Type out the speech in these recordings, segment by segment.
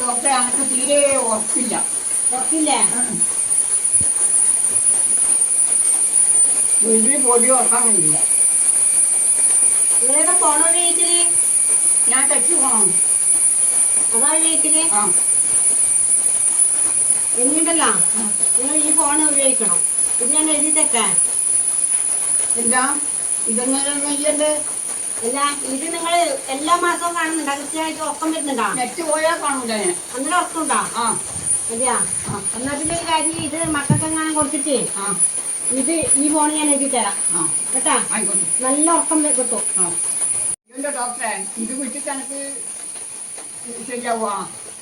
ഡോക്ടറെ എനിക്ക് തീരെ ഉറപ്പില്ല. ഉറക്കില്ലേ വീട്ടിൽ പൊടി ഉറക്കാൻ വേണ്ടില്ല ഇവിടെ പോണോ വീട്ടിൽ? ഞാൻ ടച്ച് പോകണം അതാ വീട്ടിൽ? ആ. എന്നിട്ടല്ല നിങ്ങൾ ഈ ഫോൺ ഉപയോഗിക്കണം. ഇത് ഞാൻ എഴുതി തെക്കാൻ എന്താ ഇതൊന്നും അല്ല ഇത് നിങ്ങൾ എല്ലാ മാസവും കാണുന്നുണ്ടോ? കൃത്യമായിട്ട് ഉറക്കം വരുന്നുണ്ടോ? നെറ്റ് പോയാൽ കാണൂല ഞാൻ. അന്നേരം ആ. അതെയാ. എന്നാ പിന്നെ ഒരു കാര്യം ഇത് മക്കൾക്ക് എങ്ങാനും കൊടുത്തിട്ട് ആ. ഇത് ഈ ഫോൺ ഞാൻ എഴുതി തരാം. ആ. കേട്ടാ? ആയിക്കോട്ടെ. നല്ല ഉറക്കം കിട്ടും. ആ. ഡോക്ടറെ ഇത് വിട്ടിട്ട് എനിക്ക് ശരിയാവുക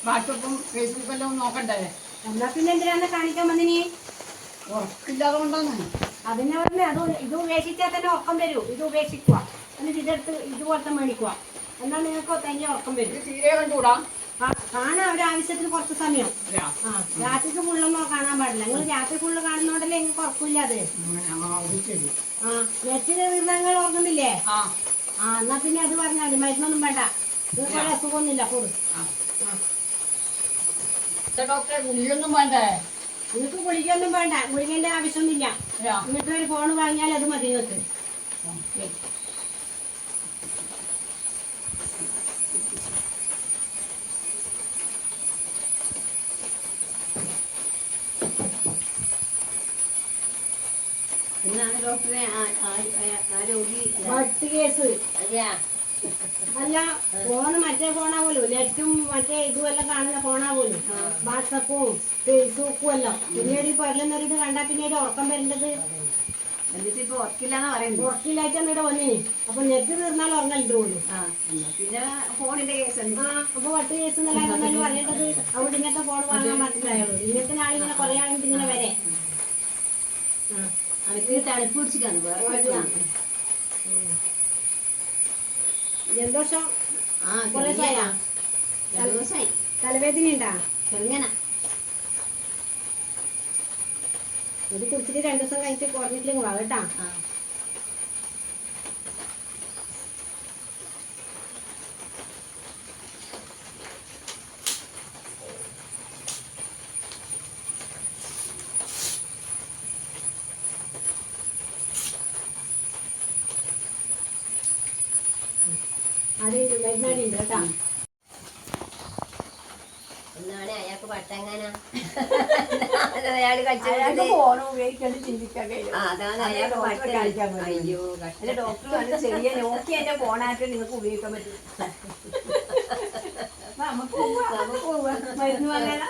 വാട്സപ്പും ഫേസ്ബുക്കെല്ലാം നോക്കണ്ടേ? എന്നാ പിന്നെ എന്തിനാന്ന് കാണിക്കാൻ വന്നിനി? ഉറക്കില്ലാതെ കൊണ്ടാണ് അതിനെ പറഞ്ഞ അത് ഇത് ഉപേക്ഷിച്ചാൽ തന്നെ ഉറക്കം വരൂ. ഇത് ഉപേക്ഷിക്കുക എന്നിട്ട് ഇതെടുത്ത് ഇതുപോലത്തെ മേടിക്കുക എന്നാൽ നിങ്ങൾക്ക് തന്നെ ഉറക്കം വരും. തീരെ കണ്ടുകൂടാ? ആ കാണാൻ ഒരു ആവശ്യത്തിന് കുറച്ച് സമയം? ആ രാത്രിക്ക് ഫുള്ളൊന്നും കാണാൻ പാടില്ല. നിങ്ങൾ രാത്രി ഫുള്ള് കാണുന്നോണ്ടല്ലേ നിങ്ങൾക്ക് ഉറക്കില്ല അത്? ആ, നെറ്റിന് നിങ്ങൾ ഉറങ്ങുന്നില്ലേ ആ. എന്നാ പിന്നെ അത് പറഞ്ഞാൽ മതി. മരുന്നൊന്നും വേണ്ട. നിങ്ങൾക്ക് അസുഖമൊന്നുമില്ല. ഇത് ഡോക്ടറെ ഗുളിയൊന്നും വേണ്ടേ? നിങ്ങൾക്ക് ഗുളികയൊന്നും വേണ്ട. ഗുളികേന്റെ ആവശ്യമൊന്നുമില്ല? എന്നിട്ട് ഒരു ഫോൺ വാങ്ങിയാൽ അത് മതി നിങ്ങൾക്ക്. എന്നാണ് ഡോക്ടറെ? അല്ല? ഫോണ് മറ്റേ ഫോണാ പോലും. നെറ്റും മറ്റേ ഇതുമെല്ലാം കാണുന്ന ഫോണാ പോലും. വാട്സപ്പും ഫേസ്ബുക്കും എല്ലാം. പിന്നീട് ഈ പരലെന്നൊരിത് കണ്ടാ പിന്നീട് ഉറക്കം വരേണ്ടത്? എന്നിട്ട് ഇപ്പൊ ഉറക്കില്ലാന്ന് പറയുന്നു. ഉറക്കില്ലായിട്ട് എന്നിട്ട് വന്നിനി അപ്പൊ നെറ്റ് തീർന്നാൽ ഉറങ്ങലുണ്ട് ആ പിന്നെ ഫോണിന്റെ കേസ് ഉണ്ട് ആ അപ്പൊ പത്ത് കേസ് പറയേണ്ടത് അവിടെ ഇങ്ങനത്തെ ഫോൺ വാങ്ങാൻ പറ്റില്ലായുള്ളൂ ഇങ്ങനത്തെ നാളിങ്ങനെ കുറെ ആളുണ്ട് ഇങ്ങനെ വരെ. ആ അവർക്ക് തണുപ്പ് പിടിച്ചിട്ടാണ് വേറെ ജലദോഷം ആ കുറേ ദിവസമായി തലവേദന ഉണ്ടാ ചെറുങ്ങനെ. ഇത് കുടിച്ചിട്ട് രണ്ടു ദിവസം കഴിഞ്ഞിട്ട് കുറഞ്ഞിട്ടില്ലെങ്കിൽ വാ കേട്ടാ. ആ. അത് മരുന്നാടി ഉണ്ട് കേട്ടാ. അയാൾക്ക് പട്ടങ്ങാനാ. ഫോൺ ഉപയോഗിക്കാണ്ട് ചിന്തിക്കാൻ കഴിയും. ആ അതാണ് അയാൾക്ക് ഡോക്ടറെ പട്ട. കാണിക്കാൻ അയ്യോ അല്ല ഡോക്ടർ പറഞ്ഞ ചെറിയ നോക്കി എന്റെ ഫോണായിട്ട് നിങ്ങൾക്ക് ഉപയോഗിക്കാൻ പറ്റും. നമുക്ക്. മരുന്ന് വാങ്ങാനാ?